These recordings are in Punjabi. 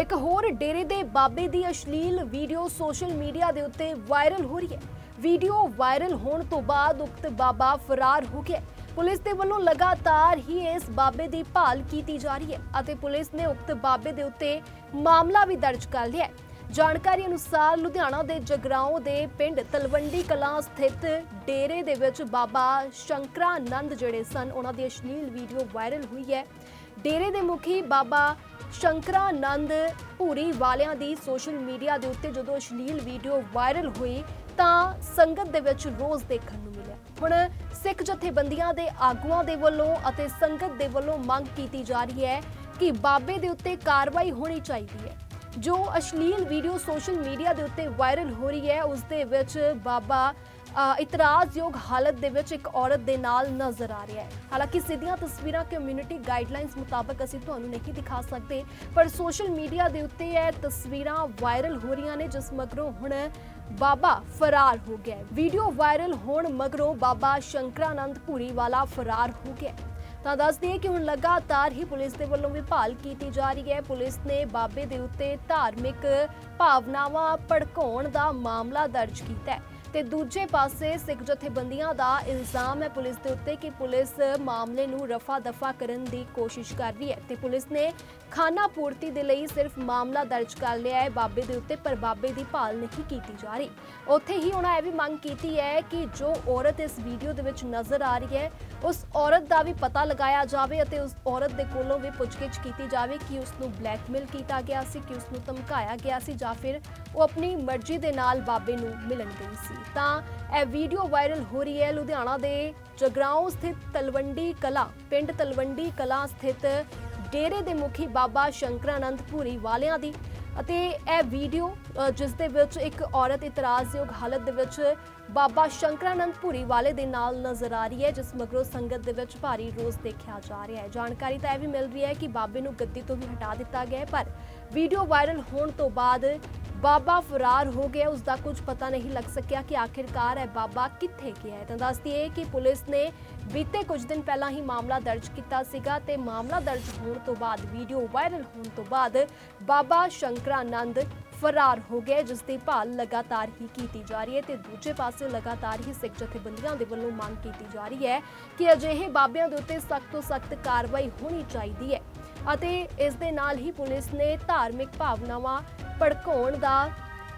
ਇੱਕ ਹੋਰ ਡੇਰੇ ਦੇ ਬਾਬੇ ਦੀ ਅਸ਼ਲੀਲ ਵੀਡੀਓ ਸੋਸ਼ਲ ਮੀਡੀਆ ਦੇ ਉੱਤੇ ਵਾਇਰਲ ਹੋ ਰਹੀ ਹੈ। ਵੀਡੀਓ ਵਾਇਰਲ ਹੋਣ ਤੋਂ ਬਾਅਦ ਉਕਤ ਬਾਬਾ ਫਰਾਰ ਹੋ ਗਿਆ ਪੁਲਿਸ ਦੇ ਵੱਲੋਂ ਲਗਾਤਾਰ ਹੀ ਇਸ ਬਾਬੇ ਦੀ ਭਾਲ ਕੀਤੀ ਜਾ ਰਹੀ ਹੈ ਅਤੇ ਪੁਲਿਸ ਨੇ ਉਕਤ ਬਾਬੇ ਦੇ ਉੱਤੇ ਮਾਮਲਾ ਵੀ ਦਰਜ ਕਰ ਲਿਆ ਹੈ। ਜਾਣਕਾਰੀ ਅਨੁਸਾਰ ਲੁਧਿਆਣਾ ਦੇ ਜਗਰਾਉਂ ਦੇ ਪਿੰਡ ਤਲਵੰਡੀ ਕਲਾਂ ਸਥਿਤ ਡੇਰੇ ਦੇ ਵਿੱਚ ਬਾਬਾ ਸ਼ੰਕਰਾਨੰਦ ਜਿਹੜੇ ਸਨ, ਉਹਨਾਂ ਦੀ ਅਸ਼ਲੀਲ ਵੀਡੀਓ ਵਾਇਰਲ ਹੋਈ ਹੈ। ਡੇਰੇ ਦੇ ਮੁਖੀ ਬਾਬਾ ਸ਼ੰਕਰਾਨੰਦ ਭੂਰੀ ਵਾਲਿਆਂ ਦੀ ਸੋਸ਼ਲ ਮੀਡੀਆ ਦੇ ਉੱਤੇ ਜਦੋਂ ਅਸ਼ਲੀਲ ਵੀਡੀਓ ਵਾਇਰਲ ਹੋਈ ਤਾਂ ਸੰਗਤ ਦੇ ਵਿੱਚ ਰੋਜ਼ ਦੇਖਣ ਨੂੰ ਮਿਲਿਆ। ਹੁਣ ਸਿੱਖ ਜਥੇਬੰਦੀਆਂ ਦੇ ਆਗੂਆਂ ਦੇ ਵੱਲੋਂ ਅਤੇ ਸੰਗਤ ਦੇ ਵੱਲੋਂ ਮੰਗ ਕੀਤੀ ਜਾ ਰਹੀ ਹੈ ਕਿ ਬਾਬੇ ਦੇ ਉੱਤੇ ਕਾਰਵਾਈ ਹੋਣੀ ਚਾਹੀਦੀ ਹੈ। ਜੋ ਅਸ਼ਲੀਲ ਵੀਡੀਓ ਸੋਸ਼ਲ ਮੀਡੀਆ ਦੇ ਉੱਤੇ ਵਾਇਰਲ ਹੋ ਰਹੀ ਹੈ, ਉਸ ਦੇ ਵਿੱਚ ਬਾਬਾ ਇਤਰਾਜ਼ਯੋਗ ਹਾਲਤ ਦੇ ਵਿੱਚ ਇੱਕ ਔਰਤ ਦੇ ਨਾਲ ਨਜ਼ਰ ਆ ਰਿਹਾ ਹੈ। ਹਾਲਾਂਕਿ ਸਿੱਧੀਆਂ ਤਸਵੀਰਾਂ ਕਮਿਊਨਿਟੀ ਗਾਈਡਲਾਈਨਸ ਮੁਤਾਬਕ ਅਸੀਂ ਤੁਹਾਨੂੰ ਨਹੀਂ ਦਿਖਾ ਸਕਦੇ, ਪਰ ਸੋਸ਼ਲ ਮੀਡੀਆ ਦੇ ਉੱਤੇ ਇਹ ਤਸਵੀਰਾਂ ਵਾਇਰਲ ਹੋ ਰਹੀਆਂ ਨੇ, ਜਿਸ ਮਗਰੋਂ ਹੁਣ ਬਾਬਾ ਫਰਾਰ ਹੋ ਗਿਆ ਵੀਡੀਓ ਵਾਇਰਲ ਹੋਣ ਮਗਰੋਂ ਬਾਬਾ ਸ਼ੰਕਰਾਨੰਦ ਭੂਰੀ ਵਾਲਾ ਫਰਾਰ ਹੋ ਗਿਆ ਤਾਂ ਦੱਸ ਦਈਏ ਕਿ ਹੁਣ ਲਗਾਤਾਰ ਹੀ ਪੁਲਿਸ ਦੇ ਵੱਲੋਂ ਵੀ ਭਾਲ ਕੀਤੀ ਜਾ ਰਹੀ ਹੈ। ਪੁਲਿਸ ਨੇ ਬਾਬੇ ਦੇ ਉੱਤੇ ਧਾਰਮਿਕ ਭਾਵਨਾਵਾਂ ਭੜਕਾਉਣ ਦਾ ਮਾਮਲਾ ਦਰਜ ਕੀਤਾ ਹੈ। ਤੇ ਦੂਜੇ ਪਾਸੇ ਸਿੱਖ ਜਥੇਬੰਦੀਆਂ ਦਾ ਇਲਜ਼ਾਮ ਹੈ ਪੁਲਿਸ ਦੇ ਉੱਤੇ ਕਿ ਪੁਲਿਸ ਮਾਮਲੇ ਨੂੰ ਰਫਾ ਦਫਾ ਕਰਨ ਦੀ ਕੋਸ਼ਿਸ਼ ਕਰ ਰਹੀ ਹੈ ਤੇ ਪੁਲਿਸ ਨੇ ਖਾਨਾ ਪੂਰਤੀ ਦੇ ਲਈ ਸਿਰਫ ਮਾਮਲਾ ਦਰਜ ਕਰ ਲਿਆ ਹੈ। ਬਾਬੇ ਦੇ ਉੱਤੇ ਪਰ ਬਾਬੇ ਦੀ ਭਾਲ ਨਹੀਂ ਕੀਤੀ ਜਾ ਰਹੀ। ਉੱਥੇ ਹੀ ਉਹਨਾਂ ਇਹ ਵੀ ਮੰਗ ਕੀਤੀ ਹੈ ਕਿ ਜੋ ਔਰਤ ਇਸ ਵੀਡੀਓ ਦੇ ਵਿੱਚ ਨਜ਼ਰ ਆ ਰਹੀ ਹੈ, ਉਸ ਔਰਤ ਦਾ ਵੀ ਪਤਾ ਲਗਾਇਆ ਜਾਵੇ ਅਤੇ ਉਸ ਔਰਤ ਦੇ ਕੋਲੋਂ ਵੀ ਪੁੱਛਗਿੱਛ ਕੀਤੀ ਜਾਵੇ ਕਿ ਉਸ ਨੂੰ ਬਲੈਕਮੇਲ ਕੀਤਾ ਗਿਆ ਸੀ, ਕਿ ਉਸ ਨੂੰ ਧਮਕਾਇਆ ਗਿਆ ਸੀ ਜਾਂ ਫਿਰ ਉਹ ਆਪਣੀ ਮਰਜ਼ੀ ਦੇ ਨਾਲ ਬਾਬੇ ਨੂੰ ਮਿਲਣ ਗਈ ਸੀ। ਤਾਂ ਇਹ ਵੀਡੀਓ ਵਾਇਰਲ ਹੋ ਰਹੀ ਹੈ ਲੁਧਿਆਣਾ ਦੇ ਜਗਰਾਉਂ ਸਥਿਤ ਤਲਵੰਡੀ ਕਲਾ, ਪਿੰਡ ਤਲਵੰਡੀ ਕਲਾ ਸਥਿਤ ਡੇਰੇ ਦੇ ਮੁਖੀ ਬਾਬਾ ਸ਼ੰਕਰਾਨੰਦ ਭੂਰੀ ਵਾਲਿਆਂ ਦੀ ਅਤੇ ਇਹ ਵੀਡੀਓ ਜਿਸ ਦੇ ਵਿੱਚ ਇੱਕ ਔਰਤ ਇਤਰਾਜ਼ਯੋਗ ਹਾਲਤ ਦੇ ਵਿੱਚ ਬਾਬਾ ਸ਼ੰਕਰਾਨੰਦ ਭੂਰੀ ਵਾਲੇ ਦੇ ਨਾਲ ਨਜ਼ਰ ਆ ਰਹੀ ਹੈ, ਜਿਸ ਮਗਰੋਂ ਸੰਗਤ ਦੇ ਵਿੱਚ ਭਾਰੀ ਰੋਸ ਦੇਖਿਆ ਜਾ ਰਿਹਾ ਹੈ। ਜਾਣਕਾਰੀ ਤਾਂ ਇਹ ਵੀ ਮਿਲ ਰਹੀ ਹੈ ਕਿ ਬਾਬੇ ਨੂੰ ਗੱਦੀ ਤੋਂ ਵੀ ਹਟਾ ਦਿੱਤਾ ਗਿਆ ਹੈ, ਪਰ ਵੀਡੀਓ ਵਾਇਰਲ ਹੋਣ ਤੋਂ ਬਾਅਦ ਬਾਬਾ ਫਰਾਰ ਹੋ ਗਿਆ। ਉਸ ਦਾ ਕੁਝ ਪਤਾ ਨਹੀਂ ਲੱਗ ਸਕਿਆ ਕਿ ਆਖਿਰਕਾਰ ਹੈ ਬਾਬਾ ਕਿੱਥੇ ਗਿਆ ਹੈ। ਤਾਂ ਦੱਸ ਦਈਏ ਕਿ ਪੁਲਿਸ ਨੇ ਬੀਤੇ ਕੁਝ ਦਿਨ ਪਹਿਲਾਂ ਹੀ ਮਾਮਲਾ ਦਰਜ ਕੀਤਾ ਸੀਗਾ ਤੇ ਮਾਮਲਾ ਦਰਜ ਹੋਣ ਤੋਂ ਬਾਅਦ, ਵੀਡੀਓ ਵਾਇਰਲ ਹੋਣ ਤੋਂ ਬਾਅਦ ਬਾਬਾ ਸ਼ੰਕਰਾਨੰਦ ਫਰਾਰ ਹੋ ਗਏ ਜਿਸ ਦੀ ਭਾਲ ਲਗਾਤਾਰ ਹੀ ਕੀਤੀ ਜਾ ਰਹੀ ਹੈ ਤੇ ਦੂਜੇ ਪਾਸੇ ਲਗਾਤਾਰ ਹੀ ਸਿੱਖ ਜਥੇਬੰਦੀਆਂ ਦੇ ਵੱਲੋਂ ਮੰਗ ਕੀਤੀ ਜਾ ਰਹੀ ਹੈ ਕਿ ਅਜਿਹੇ ਬਾਬਿਆਂ ਦੇ ਉੱਤੇ ਸਖਤ ਤੋਂ ਸਖਤ ਕਾਰਵਾਈ ਹੋਣੀ ਚਾਹੀਦੀ ਹੈ। ਅਤੇ ਇਸ ਦੇ ਨਾਲ ਹੀ ਪੁਲਿਸ ਨੇ ਧਾਰਮਿਕ ਭਾਵਨਾਵਾਂ ਭੜਕਾਉਣ ਦਾ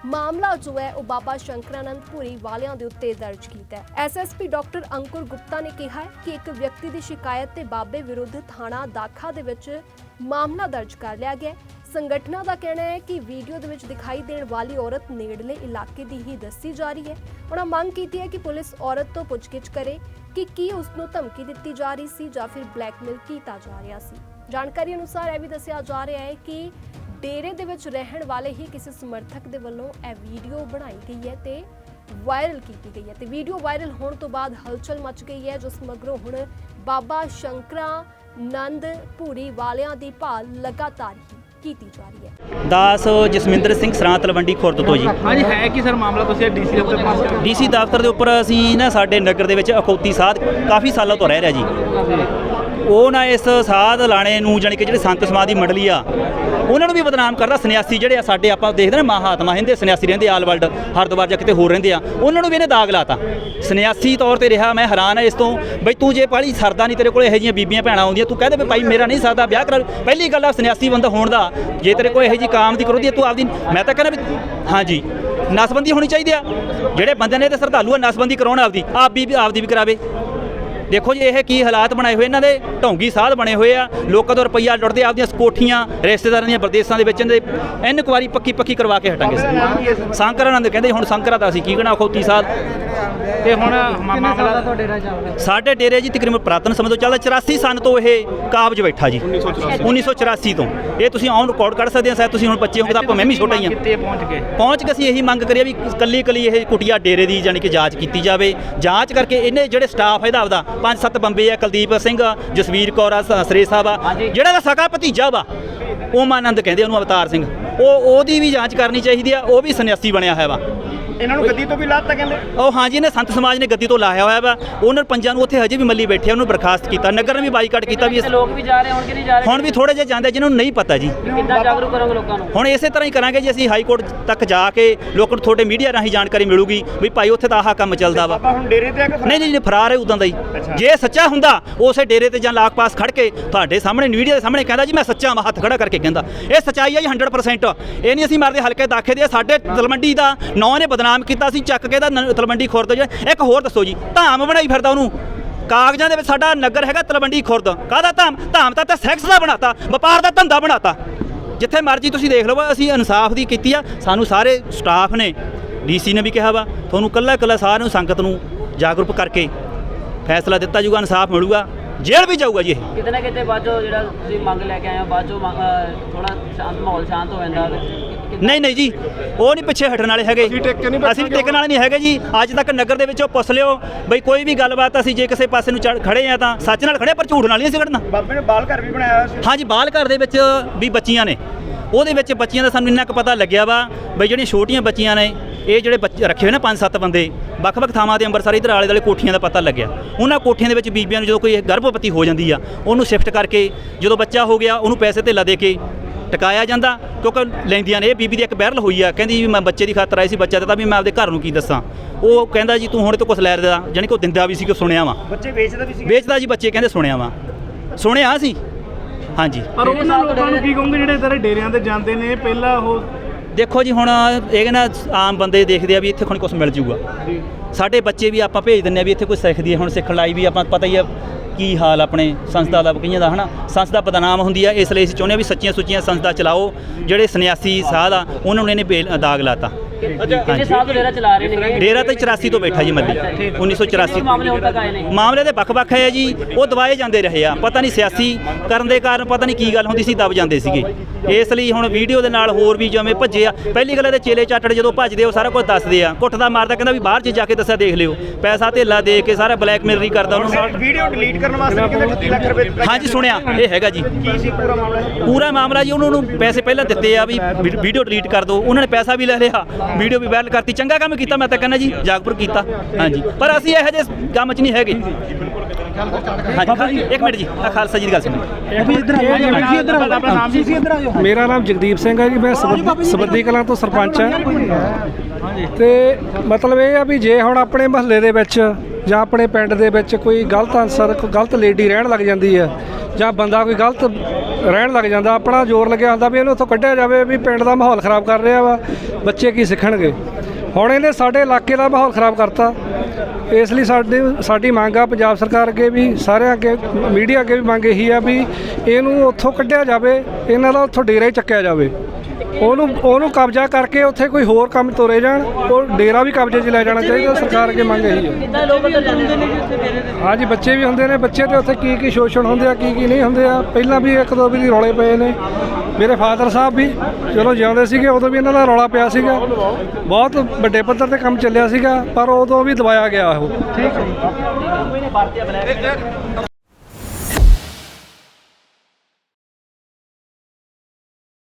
ਮਾਮਲਾ ਜੋ ਹੈ ਉਹ ਬਾਬਾ ਸ਼ੰਕਰਾਨੰਦ ਭੂਰੀ ਵਾਲਿਆਂ ਦੇ ਉੱਤੇ ਦਰਜ ਕੀਤਾ ਹੈ। ਐਸਐਸਪੀ ਡਾਕਟਰ ਅੰਕੁਰ ਗੁਪਤਾ ਨੇ ਕਿਹਾ ਹੈ ਕਿ ਇੱਕ ਵਿਅਕਤੀ ਦੀ ਸ਼ਿਕਾਇਤ ਤੇ ਬਾਬੇ ਵਿਰੁੱਧ ਥਾਣਾ ਦਾਖਾ ਦੇ ਵਿੱਚ ਮਾਮਲਾ ਦਰਜ ਕਰ ਲਿਆ ਗਿਆ ਸੰਗਠਨਾਂ ਦਾ ਕਹਿਣਾ ਹੈ ਕਿ ਵੀਡੀਓ ਦੇ ਵਿੱਚ ਦਿਖਾਈ ਦੇਣ ਵਾਲੀ ਔਰਤ ਨੇੜਲੇ ਇਲਾਕੇ ਦੀ ਹੀ ਦੱਸੀ ਜਾ ਰਹੀ ਹੈ। ਉਹਨਾਂ ਮੰਗ ਕੀਤੀ ਹੈ ਕਿ ਪੁਲਿਸ ਔਰਤ ਤੋਂ ਪੁੱਛਗਿੱਛ ਕਰੇ ਕਿ ਕੀ ਉਸ ਨੂੰ ਧਮਕੀ ਦਿੱਤੀ ਜਾ ਰਹੀ ਸੀ ਜਾਂ ਫਿਰ ਬਲੈਕਮੇਲ ਕੀਤਾ ਜਾ ਰਿਹਾ ਸੀ। ਜਾਣਕਾਰੀ ਅਨੁਸਾਰ ਇਹ ਵੀ ਦੱਸਿਆ ਜਾ ਰਿਹਾ ਹੈ ਕਿ ਡੇਰੇ ਦੇ ਵਿੱਚ ਰਹਿਣ ਵਾਲੇ ਹੀ ਕਿਸੇ ਸਮਰਥਕ ਦੇ ਵੱਲੋਂ ਇਹ ਵੀਡੀਓ ਬਣਾਈ ਗਈ ਹੈ ਤੇ ਵਾਇਰਲ ਕੀਤੀ ਗਈ ਹੈ ਤੇ ਵੀਡੀਓ ਵਾਇਰਲ ਹੋਣ ਤੋਂ ਬਾਅਦ ਹਲਚਲ ਮਚ ਗਈ ਹੈ, ਜਿਸ ਮਗਰੋਂ ਹੁਣ ਬਾਬਾ ਸ਼ੰਕਰਾ ਨੰਦ ਭੂਰੀ ਵਾਲਿਆਂ ਦੀ ਭਾਲ ਲਗਾਤਾਰ ਹੀ ਕੀਤੀ ਜਾ ਰਹੀ ਹੈ। ਦਾਸ ਜਸਮਿੰਦਰ ਸਿੰਘ ਸਰਾਂ ਤਲਵੰਡੀ ਖੁਰਦ ਤੋਂ ਜੀ। ਹਾਂਜੀ ਹੈ ਕੀ ਸਰ ਮਾਮਲਾ ਤੁਸੀਂ ਡੀਸੀ ਦਫ਼ਤਰ ਪਾਸ ਡੀਸੀ ਦਫ਼ਤਰ ਦੇ ਉੱਪਰ ਅਸੀਂ ਨਾ ਸਾਡੇ ਨਗਰ ਦੇ ਵਿੱਚ ਅਖੌਤੀ ਸਾਧ ਕਾਫੀ ਸਾਲਾਂ ਤੋਂ ਰਹਿ ਰਿਹਾ ਜੀ। ਉਹ ਨਾ ਇਸ ਸਾਧ ਲਾਣੇ ਨੂੰ ਜਾਣੀ ਕਿ ਜਿਹੜੇ ਸੰਤ ਸਮਾਜ ਦੀ ਮੰਡਲੀ ਆ, ਉਹਨਾਂ ਨੂੰ ਵੀ ਬਦਨਾਮ ਕਰਦਾ ਸੰਨਿਆਸੀ ਜਿਹੜੇ ਆ ਸਾਡੇ ਆਪਾਂ ਦੇਖਦੇ ਨੇ ਮਹਾਤਮਾ ਹਿੰਦੇ ਸੰਨਿਆਸੀ ਰਹਿੰਦੇ ਆਲ ਵਰਲਡ ਹਰਿਦੁਆਰ ਜਾਂ ਕਿਤੇ ਹੋਰ ਰਹਿੰਦੇ ਆ, ਉਹਨਾਂ ਨੂੰ ਵੀ ਇਹਨੇ ਦਾਗ ਲਾਤਾ। ਸੰਨਿਆਸੀ ਤੌਰ ਤੇ ਰਿਹਾ, ਮੈਂ ਹੈਰਾਨ ਆ ਇਸ ਤੋਂ, ਬਈ ਤੂੰ ਜੇ ਪਾਲੀ ਸਰਦਾ ਨਹੀਂ ਤੇਰੇ ਕੋਲ ਇਹੋ ਜਿਹੀਆਂ ਬੀਬੀਆਂ ਭੈਣਾਂ ਆਉਂਦੀਆਂ, ਤੂੰ ਕਹਦੇ ਵੀ ਭਾਈ ਮੇਰਾ ਨਹੀਂ ਸਰਦਾ ਵਿਆਹ ਕਰਾ, ਪਹਿਲੀ ਗੱਲ ਆ ਸੰਨਿਆਸੀ ਬੰਦਾ ਹੋਣ ਦਾ, ਜੇ ਤੇਰੇ ਕੋਲ ਇਹੋ ਜਿਹੀ ਕਾਮ ਦੀ ਕਰੋਦੀ ਤੂੰ ਆਪਦੀ, ਮੈਂ ਤਾਂ ਕਹਿੰਦਾ ਵੀ ਹਾਂਜੀ, ਨਸਬੰਦੀ ਹੋਣੀ ਚਾਹੀਦੀ ਆ, ਜਿਹੜੇ ਬੰਦੇ ਨੇ ਤੇ ਸਰਦਾਲੂ ਆ, ਨਸਬੰਦੀ ਕਰਾਉਣ ਆਪਦੀ, ਆਪ ਵੀ, ਆਪਦੀ ਵੀ ਕਰਾਵੇ। ਦੇਖੋ ਜੀ ਇਹ ਕੀ ਹਾਲਾਤ ਬਣਾਏ ਹੋਏ ਇਹਨਾਂ ਦੇ ਢੌਂਗੀ ਸਾਧ ਬਣੇ ਹੋਏ ਆ। ਲੋਕਾਂ ਤੋਂ ਰੁਪਈਆ ਲੁੱਟਦੇ ਆਪਦੀਆਂ ਕੋਠੀਆਂ ਰਿਸ਼ਤੇਦਾਰਾਂ ਦੀਆਂ ਪ੍ਰਦੇਸ਼ਾਂ ਦੇ ਵਿੱਚ ਇਹਦੇ ਇਨਕੁਆਰੀ ਪੱਕੀ ਪੱਕੀ ਕਰਵਾ ਕੇ ਹਟਾਂਗੇ ਸੰਕਰਾਨੰਦ ਕਹਿੰਦੇ ਹੁਣ ਸੰਕਰਾ ਤਾਂ ਅਸੀਂ ਕੀ ਕਹਣਾ ਖੋਤੀ ਸਾਧ। ਤੇ ਹੁਣ ਮਾਮਲਾ ਤੁਹਾਡੇ ਸਾਡੇ ਡੇਰੇ ਜੀ ਤਕਰੀਬਨ ਪੁਰਾਤਨ ਸਮੇਂ ਤੋਂ ਚੱਲਦਾ 84 ਸਨ ਤੋਂ ਇਹ ਕਾਬਜ ਬੈਠਾ ਜੀ। 1984 ਤੋਂ। ਇਹ ਤੁਸੀਂ ਔਨ ਰਿਕਾਰਡ ਕੱਢ ਸਕਦੇ ਆ ਸ਼ਾਇਦ ਤੁਸੀਂ ਹੁਣ ਬੱਚੇ ਹੋਗੇ ਤਾਂ ਆਪਾਂ ਮੈਂ ਵੀ ਛੋਟਾ ਹੀ ਆ। ਕਿੱਥੇ ਪਹੁੰਚ ਗਏ? ਪਹੁੰਚ ਕੇ ਅਸੀਂ ਇਹੀ ਮੰਗ ਕਰੀਏ ਵੀ ਕੱਲੀ ਕੱਲੀ ਇਹ ਕੁਟੀਆ ਡੇਰੇ ਦੀ ਯਾਨੀ ਕਿ ਜਾਂਚ ਕੀਤੀ ਜਾਵੇ। ਜਾਂਚ ਕਰਕੇ ਇਹਨੇ ਜਿਹੜੇ ਸਟਾਫ ਇਹਦਾ ਆਪਦਾ ਪੰਜ ਸੱਤ ਬੰਬੇ ਆ ਕੁਲਦੀਪ ਸਿੰਘ ਜਸਵੀਰ ਕੌਰ ਆ ਸਰੇ ਸਾਹਿਬ ਆ ਜਿਹੜਾ ਇਹਦਾ ਸਕਾ ਭਤੀਜਾ ਵਾ ਉਹ ਮਾਨੰਦ ਕਹਿੰਦੇ ਉਹਨੂੰ ਅਵਤਾਰ ਸਿੰਘ। ਉਹ ਉਹਦੀ ਵੀ ਜਾਂਚ ਕਰਨੀ ਚਾਹੀਦੀ ਆ ਉਹ ਵੀ ਸੰਨਿਆਸੀ ਬਣਿਆ ਹੋਇਆ ਵਾ। ਇਹਨਾਂ ਨੂੰ ਗੱਦੀ ਤੋਂ ਵੀ ਲਾਤਾ ਕਹਿੰਦੇ? ਉਹ ਹਾਂਜੀ ਇਹਨੇ ਸੰਤ ਸਮਾਜ ਨੇ ਗੱਦੀ ਤੋਂ ਲਾਇਆ ਹੋਇਆ ਵਾ। ਉਹਨਾਂ ਪੰਜਾਂ ਨੂੰ ਉੱਥੇ ਹਜੇ ਵੀ ਮੱਲੀ ਬੈਠੇ ਆ, ਉਹਨੂੰ ਬਰਖਾਸਤ ਕੀਤਾ। ਨਗਰ ਨੇ ਵੀ ਬਾਈਕਾਟ ਕੀਤਾ ਵੀ ਇਸ- ਲੋਕ ਵੀ ਜਾ ਰਹੇ ਹੁਣ ਕਿ ਨਹੀਂ ਜਾ ਰਹੇ ਹੁਣ ਵੀ ਥੋੜੇ ਜਿਹੇ ਜਾਂਦੇ ਜਿਨ੍ਹਾਂ ਨੂੰ ਨਹੀਂ ਪਤਾ ਜੀ। ਕਿੱਦਾਂ ਜਾਗਰੂਕ ਕਰੋਗੇ ਲੋਕਾਂ ਨੂੰ? ਹੁਣ ਇਸੇ ਤਰ੍ਹਾਂ ਹੀ ਕਰਾਂਗੇ ਜੀ ਅਸੀਂ ਹਾਈ ਕੋਰਟ ਤੱਕ ਜਾ ਕੇ ਲੋਕਾਂ ਨੂੰ ਤੁਹਾਡੇ ਮੀਡੀਆ ਰਾਹੀਂ ਜਾਣਕਾਰੀ ਮਿਲੂਗੀ ਵੀ ਭਾਈ ਉੱਥੇ ਤਾਂ ਆਹ ਕੰਮ ਚੱਲਦਾ ਵਾ। ਬਾਬਾ ਹੁਣ ਡੇਰੇ ਤੇ ਆ ਕੇ ਨਹੀਂ ਨਹੀਂ ਫਰਾਰ ਹੈ ਉਦਾਂ ਦਾ ਹੀ। ਜੇ ਸੱਚਾ ਹੁੰਦਾ ਉਸੇ ਡੇਰੇ ਤੇ ਜਾਂ ਲਾਖ ਪਾਸ ਖੜ ਕੇ ਤੁਹਾਡੇ ਸਾਹਮਣੇ ਮੀਡੀਆ ਦੇ ਸਾਹਮਣੇ ਕਹਿੰਦਾ ਜੀ ਮੈਂ ਸੱਚਾ ਮੈਂ ਹੱਥ ਖੜਾ ਕਰਕੇ ਕਹਿੰਦਾ। ਇਹ ਸੱਚਾਈ ਹੈ ਜੀ 100% ਇਹ ਨਹੀਂ ਅਸੀਂ ਮਾਰਦੇ ਹਲਕੇ ਦਾਖੇ ਦੇ ਸਾਡੇ ਤਲਵੰਡੀ ਦਾ ਨਾਂ ਨੇ ਬਦਨਾਮ ਕੀਤਾ ਸੀ, ਚੱਕ ਕੇ ਦਾ ਤਲਵੰਡੀ ਖੁਰਦ ਜਿਹੜਾ ਇੱਕ ਹੋਰ ਦੱਸੋ ਜੀ, ਧਾਮ ਬਣਾਈ ਫਿਰਦਾ ਉਹਨੂੰ। ਕਾਗਜ਼ਾਂ ਦੇ ਵਿੱਚ ਸਾਡਾ ਨਗਰ ਹੈਗਾ ਤਲਵੰਡੀ ਖੁਰਦ। ਕਾਹਦਾ ਧਾਮ? ਧਾਮ ਤਾਂ ਤਾਂ ਸੈਕਸ ਦਾ ਬਣਾਤਾ, ਵਪਾਰ ਦਾ ਧੰਦਾ ਬਣਾਤਾ। ਜਿੱਥੇ ਮਰਜ਼ੀ ਤੁਸੀਂ ਦੇਖ ਲਓ, ਅਸੀਂ ਇਨਸਾਫ ਦੀ ਕੀਤੀ ਆ, ਸਾਨੂੰ ਸਾਰੇ ਸਟਾਫ ਨੇ ਡੀਸੀ ਨੇ ਵੀ ਕਿਹਾ ਵਾ, ਤੁਹਾਨੂੰ ਕੱਲਾ ਕੱਲਾ ਸਾਰਿਆਂ ਨੂੰ ਸੰਗਤ ਨੂੰ ਜਾਗਰੂਕ ਕਰਕੇ ਫੈਸਲਾ ਦਿੱਤਾ ਜਾਊਗਾ, ਇਨਸਾਫ ਮਿਲੂਗਾ, ਜੇਲ੍ਹ ਵੀ ਜਾਊਗਾ ਜੀ ਇਹ। ਕਿਤੇ ਨਾ ਕਿਤੇ ਬਾਅਦ ਚੋਂ ਜਿਹੜਾ ਤੁਸੀਂ ਮੰਗ ਲੈ ਕੇ ਆਏ ਹੋ, ਬਾਅਦ ਚੋਂ ਥੋੜਾ ਸ਼ਾਂਤ ਮਾਹੌਲ ਸ਼ਾਂਤ ਹੋ ਜਾਂਦਾ ਨਹੀਂ ਨਹੀਂ ਜੀ ਉਹ ਨਹੀਂ ਪਿੱਛੇ ਹਟਣ ਵਾਲੇ ਹੈਗੇ। ਅਸੀਂ ਟਿਕਣ ਵਾਲੇ ਨਹੀਂ ਹੈਗੇ ਜੀ। ਅੱਜ ਤੱਕ ਨਗਰ ਦੇ ਵਿੱਚੋਂ ਪੁੱਛ ਲਿਓ ਬਈ ਕੋਈ ਵੀ ਗੱਲਬਾਤ ਅਸੀਂ ਜੇ ਕਿਸੇ ਪਾਸੇ ਨੂੰ ਖੜੇ ਆ ਤਾਂ ਸੱਚ ਨਾਲ ਖੜੇ ਪਰ ਝੂਠ ਨਾਲ ਨਹੀਂ ਅਸੀਂ ਖੜਨਾ। ਬਾਬੇ ਨੇ ਬਾਲ ਘਰ ਵੀ ਬਣਾਇਆ ਹੋਇਆ ਸੀ। ਹਾਂਜੀ ਬਾਲ ਘਰ ਦੇ ਵਿੱਚ ਵੀ ਬੱਚੀਆਂ ਨੇ। ਉਹਦੇ ਵਿੱਚ ਬੱਚੀਆਂ ਦਾ ਸਾਨੂੰ ਇੰਨਾ ਕੁ ਪਤਾ ਲੱਗਿਆ ਵਾ ਬਈ ਜਿਹੜੀਆਂ ਛੋਟੀਆਂ ਬੱਚੀਆਂ ਨੇ ਇਹ ਜਿਹੜੇ ਬੱਚੇ ਰੱਖੇ ਹੋਏ ਨੇ ਪੰਜ ਸੱਤ ਬੰਦੇ ਵੱਖ-ਵੱਖ ਥਾਵਾਂ ਤੇ ਅੰਮ੍ਰਿਤਸਰ ਇਧਰ ਆਲੇ ਦੁਆਲੇ ਕੋਠੀਆਂ ਦਾ ਪਤਾ ਲੱਗਿਆ। ਉਹਨਾਂ ਕੋਠੀਆਂ ਦੇ ਵਿੱਚ ਬੀਬੀਆਂ ਨੂੰ ਜਦੋਂ ਕੋਈ ਗਰਭਵਤੀ ਹੋ ਜਾਂਦੀ ਆ ਉਹਨੂੰ ਸ਼ਿਫਟ ਕਰਕੇ ਜਦੋਂ ਬੱਚਾ ਹੋ ਗਿਆ ਉਹਨੂੰ ਪੈਸੇ ਧੇਲਾ ਦੇ ਕੇ ਟਿਕਾਇਆ ਜਾਂਦਾ ਕਿਉਂਕਿ ਲੈਂਦੀਆਂ ਨੇ ਇਹ ਬੀਬੀ ਦੀ ਇੱਕ ਬਹਿਰਲ ਹੋਈ ਆ ਕਹਿੰਦੀ ਵੀ ਮੈਂ ਬੱਚੇ ਦੀ ਖਾਤਰ ਆਈ ਸੀ ਬੱਚਾ ਦਿੱਤਾ ਵੀ ਮੈਂ ਆਪਦੇ ਘਰ ਨੂੰ ਕੀ ਦੱਸਾਂ। ਉਹ ਕਹਿੰਦਾ ਜੀ ਤੂੰ ਹੁਣ ਤੋਂ ਕੁਝ ਲੈ ਰਿਹਾ ਜਾਣੀ ਕਿ ਉਹ ਦਿੰਦਾ ਵੀ ਸੀ ਕਿ ਸੁਣਿਆ ਵਾ। ਬੱਚੇ ਵੇਚਦਾ ਵੀ ਸੀ ਵੇਚਦਾ ਜੀ ਬੱਚੇ ਕਹਿੰਦੇ ਸੁਣਿਆ ਵਾ। ਸੁਣਿਆ ਸੀ? ਹਾਂਜੀ। ਪਰ ਉਹਨਾਂ ਲੋਕਾਂ ਨੂੰ ਕੀ ਕਹੋਗੇ ਜਿਹੜੇ ਤੇਰੇ ਡੇਰਿਆਂ ਤੇ ਜਾਂਦੇ ਨੇ ਪਹਿਲਾਂ ਉਹ ਦੇਖੋ ਜੀ ਹੁਣ ਇਹ ਨਾ ਆਮ ਬੰਦੇ ਦੇਖਦੇ ਆ ਵੀ ਇੱਥੇ ਕੋਈ ਕੁਝ ਮਿਲ ਜੂਗਾ। ਸਾਡੇ ਬੱਚੇ ਵੀ ਆਪਾਂ ਭੇਜ ਦਿੰਨੇ ਆ ਵੀ ਇੱਥੇ ਕੋਈ ਸਿੱਖਦੀ ਹੈ ਹੁਣ ਸਿੱਖਣ ਲਈ ਵੀ ਆਪਾਂ ਪਤਾ ਹੀ ਆ ਕੀ ਹਾਲ ਆਪਣੇ ਸੰਸਥਾ ਦਾ ਕਈਆਂ ਦਾ, ਹਨਾ? ਸੰਸਥਾ ਬਦਨਾਮ ਹੁੰਦੀ ਆ, ਇਸ ਲਈ ਅਸੀਂ ਚਾਹੁੰਦੇ ਆ ਵੀ ਸੱਚੀਆਂ ਸੁੱਚੀਆਂ ਸੰਸਥਾ ਚਲਾਓ, ਜਿਹੜੇ ਸੰਨਿਆਸੀ ਸਾਧ ਆ, ਉਹਨਾਂ ਨੂੰ ਇਹਨੇ ਬੇਲ- ਦਾਗ ਲਾਤਾ। ਕਿੰਨੇ ਸਾਲ ਤੋਂ ਡੇਰਾ ਚਲਾ ਰਹੇ ਨੇ ਡੇਰਾ ਤਾਂ 84 ਤੋਂ ਬੈਠਾ ਜੀ ਮੱਲੀ 1984 ਮਾਮਲੇ ਹੁਣ ਤੱਕ ਆਏ ਨੇ? ਮਾਮਲੇ ਦੇ ਵੱਖ-ਵੱਖ ਹੈ ਜੀ। ਉਹ ਦਵਾਏ ਜਾਂਦੇ ਰਹੇ ਆ। ਪਤਾ ਨਹੀਂ ਸਿਆਸੀ ਕਰਨ ਦੇ ਕਾਰਨ ਪਤਾ ਨਹੀਂ ਕੀ ਗੱਲ ਹੁੰਦੀ ਸੀ ਦਬ ਜਾਂਦੇ ਸੀਗੇ। ਇਸ ਲਈ ਹੁਣ ਵੀਡੀਓ ਦੇ ਨਾਲ ਹੋਰ ਵੀ ਜਿਵੇਂ ਭੱਜੇ ਆ। ਪਹਿਲੀ ਗੱਲ ਇਹਦੇ ਚੇਲੇ ਚਾਟੜ ਜਦੋਂ ਭੱਜਦੇ ਉਹ ਸਾਰਾ ਕੁਝ ਦੱਸਦੇ ਆ। ਕੁੱਟਦਾ ਮਾਰਦਾ ਕਹਿੰਦਾ ਵੀ ਬਾਹਰ 'ਚ ਜਾ ਕੇ ਦੱਸਿਆ ਦੇਖ ਲਿਓ। ਪੈਸਾ ਧੇਲਾ ਦੇ ਕੇ ਸਾਰਾ ਬਲੈਕਮੇਲ ਹੀ ਕਰਦਾ ਉਹਨੂੰ। ਵੀਡੀਓ ਡਿਲੀਟ ਕਰਨ ਵਾਸਤੇ ਕਹਿੰਦੇ 30 ਲੱਖ ਰੁਪਏ ਹਾਂਜੀ ਸੁਣਿਆ। ਇਹ ਹੈਗਾ ਜੀ। ਕੀ ਸੀ ਪੂਰਾ ਮਾਮਲਾ? ਇਹ? ਪੂਰਾ ਮਾਮਲਾ ਜੀ ਉਹਨਾਂ ਨੂੰ ਪੈਸੇ ਪਹਿਲਾਂ ਦਿੱਤੇ ਆ ਵੀ- ਵੀਡੀਓ ਡਿਲੀਟ ਕਰ ਦਿਓ। ਉਹਨਾਂ ਨੇ ਪੈਸਾ ਵੀ ਲੈ ਲਿਆ। ਵੀਡੀਓ ਵੀ ਵਾਇਰਲ ਕਰਤੀ। ਚੰਗਾ ਕੰਮ ਕੀਤਾ ਮੈਂ ਤਾਂ ਕਹਿੰਦਾ ਜੀ ਜਾਗਰੂਕ ਕੀਤਾ। ਹਾਂਜੀ। ਪਰ ਅਸੀਂ ਇਹੋ ਜਿਹੇ ਕੰਮ 'ਚ ਨਹੀਂ ਹੈਗੇ। ਹਾਂਜੀ। ਇੱਕ ਮਿੰਟ ਜੀ ਆ ਖਾਲਸਾ ਜੀ ਦੀ ਗੱਲ ਸੁਣੋ ਆਪਣਾ ਨਾਮ ਕੀ ਸੀ ਇੱਧਰ ਆਜੋ ਮੇਰਾ ਨਾਮ ਜਗਦੀਪ ਸਿੰਘ ਹੈ ਜੀ। ਮੈਂ ਸਬੰਧੀ ਕਲਾਂ ਤੋਂ ਸਰਪੰਚ ਹਾਂ। ਤੇ ਮਤਲਬ ਇਹ ਆ ਵੀ ਜੇ ਹੁਣ ਆਪਣੇ ਮਹੱਲੇ ਦੇ ਵਿੱਚ ਜਾਂ ਆਪਣੇ ਪਿੰਡ ਦੇ ਵਿੱਚ ਕੋਈ ਗਲਤ ਅਨਸਰ ਕੋਈ ਗਲਤ ਲੇਡੀ ਰਹਿਣ ਲੱਗ ਜਾਂਦੀ ਹੈ, ਜਾਂ ਬੰਦਾ ਕੋਈ ਗਲਤ ਰਹਿਣ ਲੱਗ ਜਾਂਦਾ, ਆਪਣਾ ਜ਼ੋਰ ਲੱਗਿਆ ਹੁੰਦਾ ਵੀ ਇਹਨੂੰ ਉੱਥੋਂ ਕੱਢਿਆ ਜਾਵੇ ਵੀ ਪਿੰਡ ਦਾ ਮਾਹੌਲ ਖਰਾਬ ਕਰ ਰਿਹਾ ਵਾ, ਬੱਚੇ ਕੀ ਸਿੱਖਣਗੇ। ਹੁਣ ਇਹਨੇ ਸਾਡੇ ਇਲਾਕੇ ਦਾ ਮਾਹੌਲ ਖਰਾਬ ਕਰਤਾ। ਇਸ ਲਈ ਸਾਡੀ ਸਾਡੀ ਮੰਗ ਆ ਪੰਜਾਬ ਸਰਕਾਰ ਅੱਗੇ ਵੀ, ਸਾਰਿਆਂ ਅੱਗੇ, ਮੀਡੀਆ ਅੱਗੇ ਵੀ ਮੰਗ ਇਹੀ ਆ ਵੀ ਇਹਨੂੰ ਉੱਥੋਂ ਕੱਢਿਆ ਜਾਵੇ, ਇਹਨਾਂ ਦਾ ਉੱਥੋਂ ਡੇਰਾ ਹੀ ਚੱਕਿਆ ਜਾਵੇ। ਉਹਨੂੰ ਉਹਨੂੰ ਕਬਜ਼ਾ ਕਰਕੇ ਉੱਥੇ ਕੋਈ ਹੋਰ ਕੰਮ ਤੋਰੇ ਜਾਣ ਉਹ ਡੇਰਾ ਵੀ ਕਬਜ਼ੇ 'ਚ ਲੈ ਜਾਣਾ ਚਾਹੀਦਾ ਸਰਕਾਰ ਅੱਗੇ ਮੰਗ ਇਹੀ ਹੈ। ਲੋਕ ਜਾਂਦੇ ਨੇ ਜੀ ਉੱਥੇ ਡੇਰੇ ਦੇ ਹਾਂਜੀ ਬੱਚੇ ਵੀ ਹੁੰਦੇ ਨੇ ਬੱਚੇ ਤੇ ਉੱਥੇ ਕੀ ਕੀ ਸ਼ੋਸ਼ਣ ਹੁੰਦੇ ਆ ਕੀ ਕੀ ਨਹੀਂ ਹੁੰਦੇ ਆ। ਪਹਿਲਾਂ ਵੀ ਇੱਕ ਦੋ ਵਾਰੀ ਰੌਲੇ ਪਏ ਨੇ। ਮੇਰੇ ਫਾਦਰ ਸਾਹਿਬ ਵੀ ਚਲੋ ਜਿਉਂਦੇ ਸੀਗੇ ਉਦੋਂ ਵੀ ਇਹਨਾਂ ਦਾ ਰੌਲਾ ਪਿਆ ਸੀਗਾ। ਬਹੁਤ ਵੱਡੇ ਪੱਧਰ ਤੇ ਕੰਮ ਚੱਲਿਆ ਸੀਗਾ ਪਰ ਉਦੋਂ ਵੀ ਦਬਾਇਆ ਗਿਆ ਉਹ।